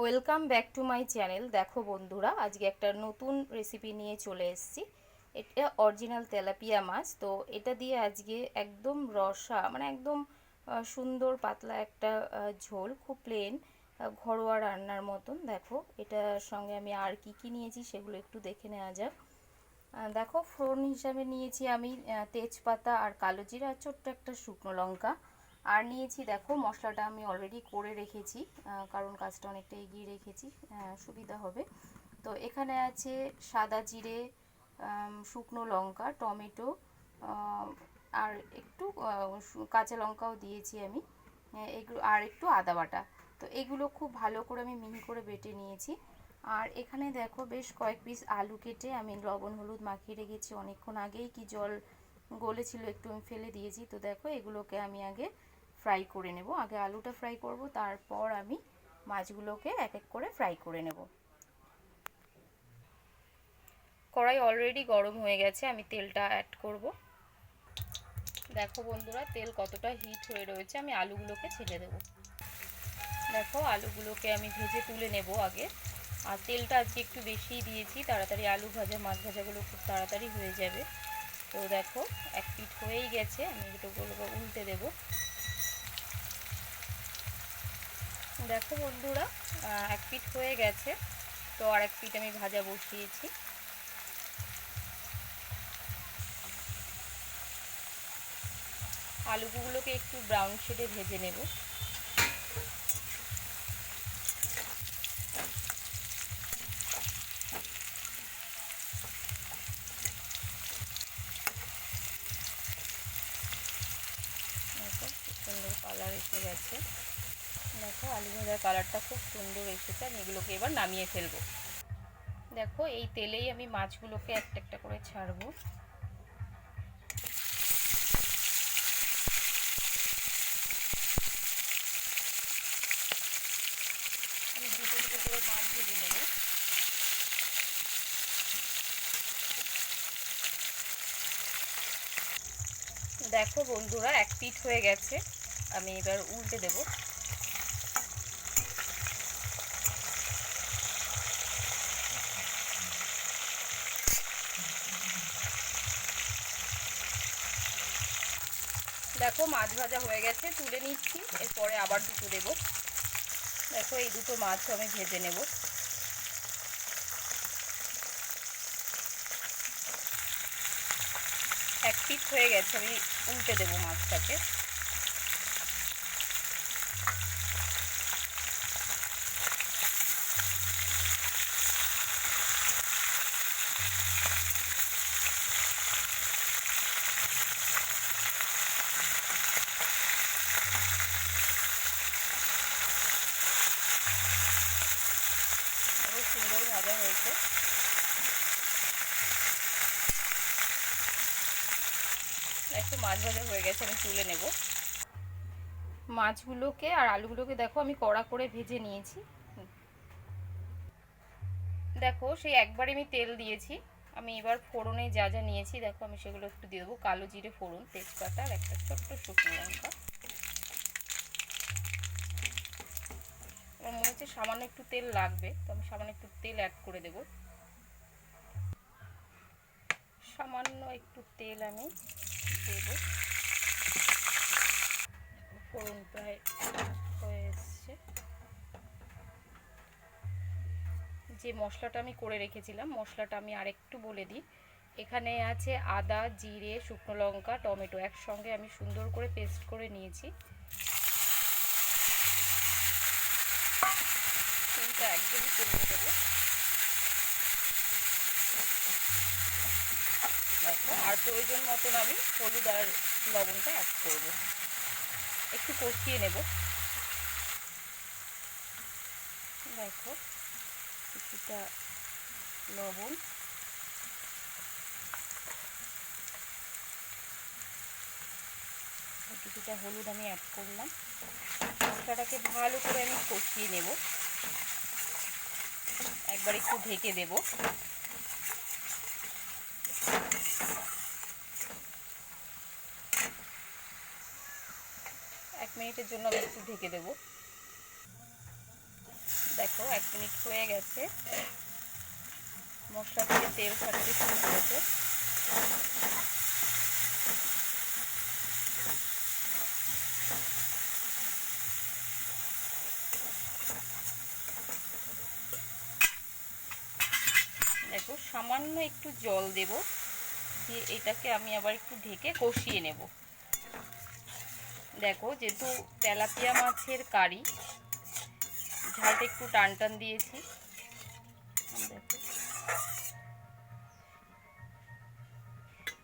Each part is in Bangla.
Welcome back to my channel. দেখো বন্ধুরা, আজকে একটা নতুন রেসিপি নিয়ে চলে এসেছি। এটা অরিজিনাল তেলাপিয়া মাছ। তো এটা দিয়ে আজকে একদম রসা মানে একদম সুন্দর পাতলা একটা ঝোল, খুব প্লেন ঘরোয়া রান্নার মতন। দেখো, এটার সঙ্গে আমি আর কি কি নিয়েছি সেগুলো একটু দেখে নেওয়া যাক। দেখো, ফোড়ন হিসাবে নিয়েছি আমি তেজপাতা আর কালো জিরা ছোট্ট একটা শুকনো লঙ্কা। আর নিয়েছি, দেখো, মশলাটা আমি অলরেডি করে রেখেছি কারণ কাজটা অনেকটা এগিয়ে রেখেছি সুবিধা হবে। তো এখানে আছে সাদা জিরে শুকনো লঙ্কা, টমেটো আর একটু কাঁচা লঙ্কাও দিয়েছি আমি এগুলো আর একটু আদা বাটা। তো এগুলো খুব ভালো করে আমি মিহি করে বেটে নিয়েছি। আর এখানে দেখো, বেশ কয়েক পিস আলু কেটে আমি লবণ, হলুদ মাখিয়ে রেখেছি। অনেকক্ষণ আগেই কি জল গলেছিল, একটু আমি ফেলে দিয়েছি। তো দেখো, এগুলোকে আমি আগে ফ্রাই করে নেব। আগে আলুটা ফ্রাই করব, তারপর আমি মাছগুলোকে এক এক করে ফ্রাই করে নেব। কড়াই অলরেডি গরম হয়ে গেছে, আমি তেলটা অ্যাড করব। দেখো বন্ধুরা, তেল কতটা হিট হয়ে রয়েছে, আমি আলুগুলোকে ছেড়ে দেব। দেখো আলুগুলোকে আমি ভেজে তুলে নেব আগে। আর তেলটা আজকে একটু বেশিই দিয়েছি, তাড়াতাড়ি আলু ভাজা, মাছ ভাজাগুলো খুব তাড়াতাড়ি হয়ে যাবে। তো দেখো, এক পিঠ হয়েই গেছে, আমি এগুলোগুলো উল্টে দেব। দেখো বন্ধুরা এক পিঠ হয়ে গেছে, তো আর এক পিঠ আমি ভাজা বসিয়েছি। আলুগুলোকে একটু ব্রাউন শেডে ভেজে নেব। সুন্দর কালার এসে গেছে। দেখো আলু কালারটা খুব সুন্দর এসেছে, আমি এগুলোকে এবার নামিয়ে ফেলব। দেখো এই তেলেই আমি মাছগুলোকে একটা একটা করে ছাড়বো। আমি দুটো মাছ ভেজে নেব। দেখো বন্ধুরা, এক পিঠ হয়ে গেছে। আমি এবার উল্টে দেব। দেখো মাছ ভাজা হয়ে গেছে, তুলে নিচ্ছি, এরপরে আবার দুটো দেব। দেখো এই দুটো মাছ আমি ভেজে নেব। এক পিস হয়ে গেছে, আমি উল্টে দেবো মাছটাকে খুব সুন্দর ভাজা হয়েছে একটু মাছ ভাজা হয়ে গেছে, আমি তুলে নেব। মাছগুলোকে আর আলুগুলোকে দেখো, আমি কড়া করে ভেজে নিয়েছি। দেখো, সেই একবারে আমি তেল দিয়েছি। আমি এবার ফোড়নে যা যা নিয়েছি, দেখো, আমি সেগুলো একটু দিয়ে দেবো। কালো জিরে, ফোড়ন, তেজপাতা আর একটা ছোট্ট শুকনো লঙ্কা। আমার মনে হচ্ছে সামান্য একটু তেল লাগবে, তো আমি সামান্য একটু তেল অ্যাড করে দেব। সামান্য একটু তেল আমি দেব। ফোড়ন প্রায় হয়ে এসছে। যে মশলাটা আমি করে রেখেছিলাম, মশলাটা আমি আরেকটু বলে দিই। এখানে আছে আদা, জিরে, শুকনো লঙ্কা, টমেটো একসঙ্গে আমি সুন্দর করে পেস্ট করে নিয়েছি। তেলটা একদমই কমিয়ে দেবো দেখো আর প্রয়োজন মতন আমি হলুদ আর লবণটা অ্যাড করব। একটু কষিয়ে নেব। দেখো, কিছুটা লবণ। কিছুটা হলুদ আমি অ্যাড করলাম। মশলাটাকে ভালো করে আমি কষিয়ে নেব। একবার একটু ঢেকে দেব এক মিনিটের জন্য আমি একটু ঢেকে দেব। দেখো, এক মিনিট হয়ে গেছে। মশলা থেকে তেল ছাড়তে শুরু করেছে। দেখো, সামান্য একটু জল দেব, দিয়ে এটাকে আমি আবার একটু ঢেকে কষিয়ে নেব। দেখো, যেহেতু তেলাপিয়া মাছের কারি, ঝালটা একটু টান টান দিয়েছি।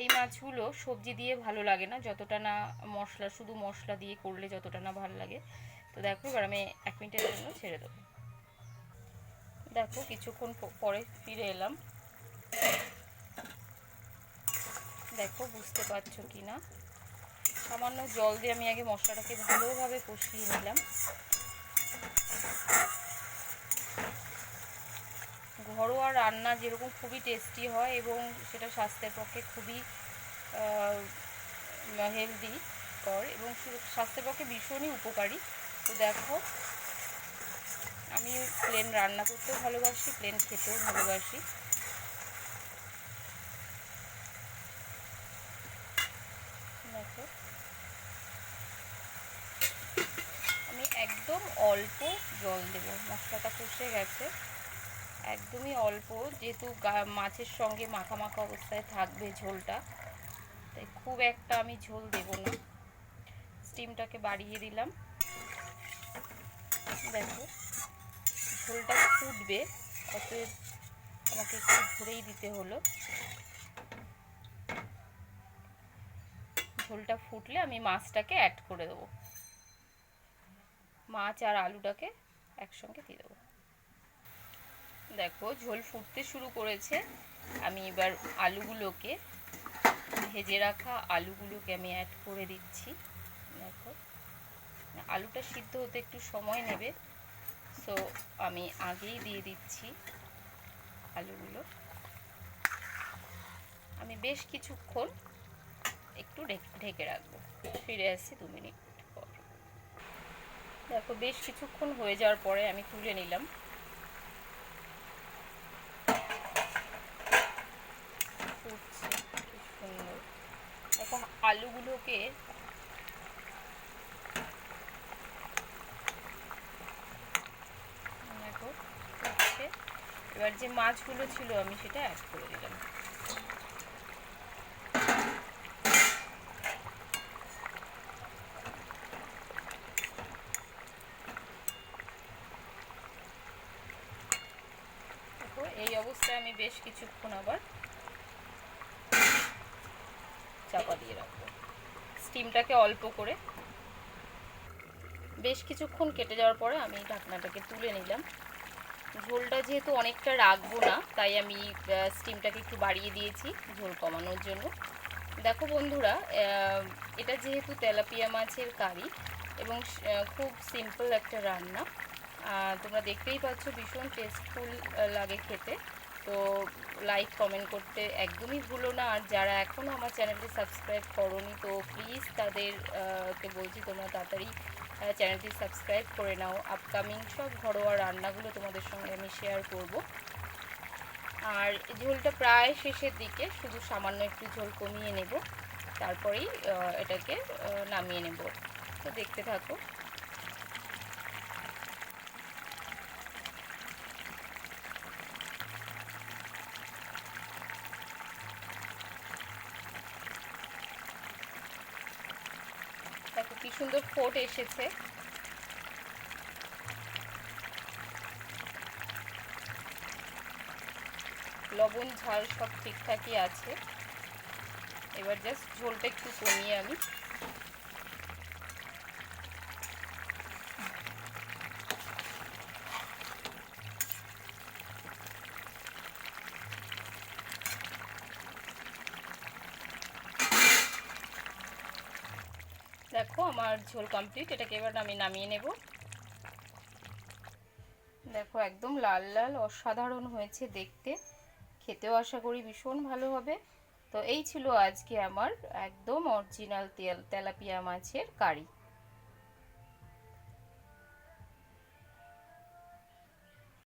এই মাছগুলো সবজি দিয়ে ভালো লাগে না, যতটা না মশলা, শুধু মশলা দিয়ে করলে যতটা না ভালো লাগে। তো দেখো, এবার আমি এক মিনিটের জন্য ছেড়ে দেবো। দেখো, কিছুক্ষণ পরে ফিরে এলাম। দেখো, বুঝতে পারছ কি না সামান্য জল দিয়ে আমি আগে মশলাটাকে ভালোভাবে কষিয়ে নিলাম। ঘরোয়া রান্না যেরকম খুবই টেস্টি হয় এবং সেটা স্বাস্থ্যের পক্ষে খুবই হেলদি কর এবং স্বাস্থ্যের পক্ষে ভীষণই উপকারী। তো দেখো, আমি প্লেন রান্না করতেও ভালোবাসি প্লেন খেতেও ভালোবাসি দেখো আমি একদম অল্প জল দেব মশলাটা কষে গেছে। একদমই অল্প, যেহেতু মাছের সঙ্গে মাখা মাখা অবস্থায় থাকবে ঝোলটা, তাই খুব একটা আমি ঝোল দেব না। স্টিমটাকে বাড়িয়ে দিলাম। দেখো, ঝোলটা ফুটবে, অতএব আমাকে একটু ধরেই দিতে হলো। ঝোলটা ফুটলে আমি মাছটাকে অ্যাড করে দেবো। মাছ আর আলুটাকে একসঙ্গে দিয়ে দেবো। দেখো, ঝোল ফুটতে শুরু করেছে। আমি এবার আলুগুলোকে, ভেজে রাখা আলুগুলোকে আমি অ্যাড করে দিচ্ছি। দেখো আলুটা সিদ্ধ হতে একটু সময় নেবে। সো আমি আগেই দিয়ে দিচ্ছি আলুগুলো। আমি বেশ কিছুক্ষণ একটু ঢেকে রাখব। ফিরে আসছি দু মিনিট। দেখো, বেশ কিছুক্ষণ হয়ে যাওয়ার পরে আমি তুলে নিলাম। সুন্দর। দেখো, আলুগুলোকে এবার যে মাছগুলো ছিল, আমি সেটা অ্যাড করে দিলাম এই অবস্থায় আমি বেশ কিছুক্ষণ আবার চাপা দিয়ে রাখব। স্টিমটাকে অল্প করে। বেশ কিছুক্ষণ কেটে যাওয়ার পরে আমি ঢাকনাটাকে তুলে নিলাম। ঝোলটা যেহেতু অনেকটা রাখব না, তাই আমি স্টিমটাকে একটু বাড়িয়ে দিয়েছি ঝোল কমানোর জন্য। দেখো বন্ধুরা এটা যেহেতু তেলাপিয়া মাছের কারি এবং খুব সিম্পল একটা রান্না। তোমরা দেখতেই পাচ্ছ ভীষণ টেস্টফুল লাগে খেতে। তো লাইক কমেন্ট করতে একদমই ভুলো না। আর যারা এখনও আমার চ্যানেলটি সাবস্ক্রাইব করনি, তো প্লিজ তাদেরকে বলছি তোমরা তাড়াতাড়ি চ্যানেলটি সাবস্ক্রাইব করে নাও। আপকামিং সব ঘরোয়া রান্নাগুলো তোমাদের সঙ্গে আমি শেয়ার করব। আর ঝোলটা প্রায় শেষের দিকে, শুধু সামান্য একটু ঝোল কমিয়ে নেব। তারপরেই এটাকে নামিয়ে নেব। তো দেখতে থাকো দেখো কি সুন্দর ফোট এসেছে। লবণ, ঝাল সব ঠিকঠাকই আছে। এবার জাস্ট ঝোলটা একটু কমিয়ে আমি দেখো আমার ঝোল কমপ্লিট এটাকে এবার আমি নামিয়ে নেব। দেখো, একদম লাল লাল, অসাধারণ হয়েছে দেখতে। খেতেও আশা করি ভীষণ ভালো হবে। তো এই ছিল আজকে আমার একদম অরিজিনাল তেল, তেলাপিয়া মাছের কারি।